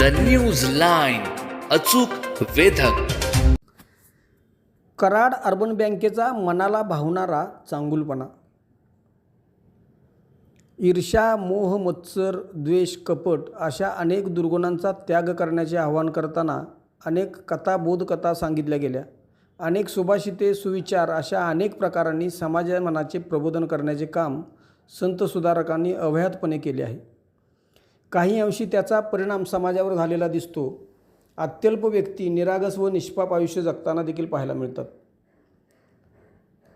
The news line अचूक वेधक. Karad urban बँकेचा मनाला भावणारा चांगुलपणा. ईर्षा मोह मत्सर द्वेष कपट अशा अनेक दुर्गुणांचा त्याग करण्याचे आवाहन करताना अनेक कथा बोधकथा सांगितल्या गेल्या. अनेक सुभाषिते सुविचार अशा अनेक प्रकारांनी समाजमनाचे प्रबोधन करण्याचे काम संत सुधारकांनी अव्याहतपणे केले आहे. काही अंशी त्याचा परिणाम समाजावर झालेला दिसतो. अत्यल्प व्यक्ती निरागस व निष्पाप आयुष्य जगताना देखील पाहायला मिळतात.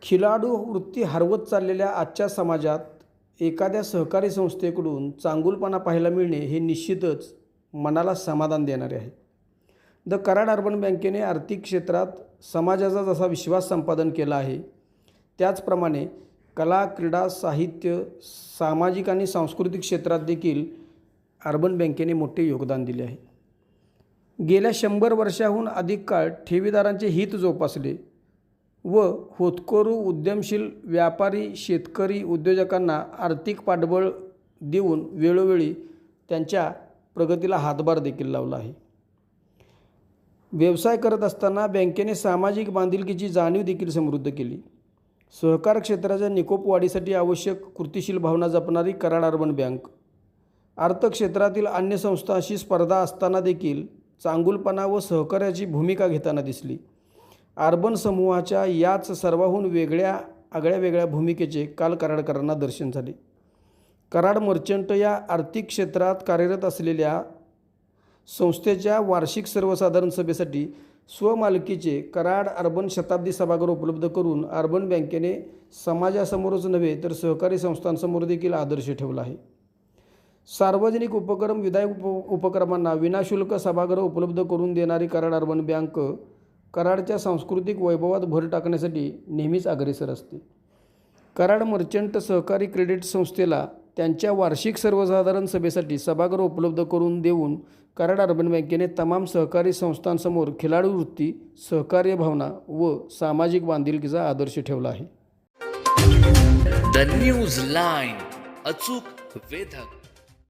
खिलाडू वृत्ती हरवत चाललेल्या आजच्या समाजात एखाद्या सहकारी संस्थेकडून चांगुलपणा पाहायला मिळणे हे निश्चितच मनाला समाधान देणारे आहे. द कराड अर्बन बँकेने आर्थिक क्षेत्रात समाजाचा जसा विश्वास संपादन केला आहे त्याचप्रमाणे कला क्रीडा साहित्य सामाजिक आणि सांस्कृतिक क्षेत्रात देखील अर्बन बँकेने मोठे योगदान दिले आहे. गेल्या शंभर वर्षाहून अधिक काळ ठेवीदारांचे हित जोपासले व होतकरू उद्यमशील व्यापारी शेतकरी उद्योजकांना आर्थिक पाठबळ देऊन वेळोवेळी त्यांच्या प्रगतीला हातभार देखील लावला आहे. व्यवसाय करत असताना बँकेने सामाजिक बांधिलकीची जाणीव देखील समृद्ध केली. सहकार क्षेत्राच्या निकोप वाढीसाठी आवश्यक कृतिशील भावना जपणारी कराड अर्बन बँक अर्थक्षेत्रातील अन्य संस्थांशी स्पर्धा असताना देखील चांगुलपणा व सहकार्याची भूमिका घेताना दिसली. अर्बन समूहाच्या याच सर्वाहून वेगळ्या आगळ्या वेगळ्या भूमिकेचे काल कराडकरांना दर्शन झाले. कराड मर्चंट या आर्थिक क्षेत्रात कार्यरत असलेल्या संस्थेच्या वार्षिक सर्वसाधारण सभेसाठी स्वमालकीचे कराड अर्बन शताब्दी सभागृह उपलब्ध करून अर्बन बँकेने समाजासमोरच नव्हे तर सहकारी संस्थांसमोर देखील आदर्श ठेवला आहे. सार्वजनिक उपक्रम विधायक उप उपक्रमांना विनाशुल्क सभागृह उपलब्ध करून देणारी कराड अर्बन बँक कराडच्या सांस्कृतिक वैभवात भर टाकण्यासाठी नेहमीच अग्रेसर असते. कराड मर्चंट सहकारी क्रेडिट संस्थेला त्यांच्या वार्षिक सर्वसाधारण सभेसाठी सभागृह उपलब्ध करून देऊन कराड अर्बन बँकेने तमाम सहकारी संस्थांसमोर खिलाडू वृत्ती सहकार्य भावना व सामाजिक बांधिलकीचा आदर्श ठेवला आहे. द न्यूज लाईन अचूक वेधक.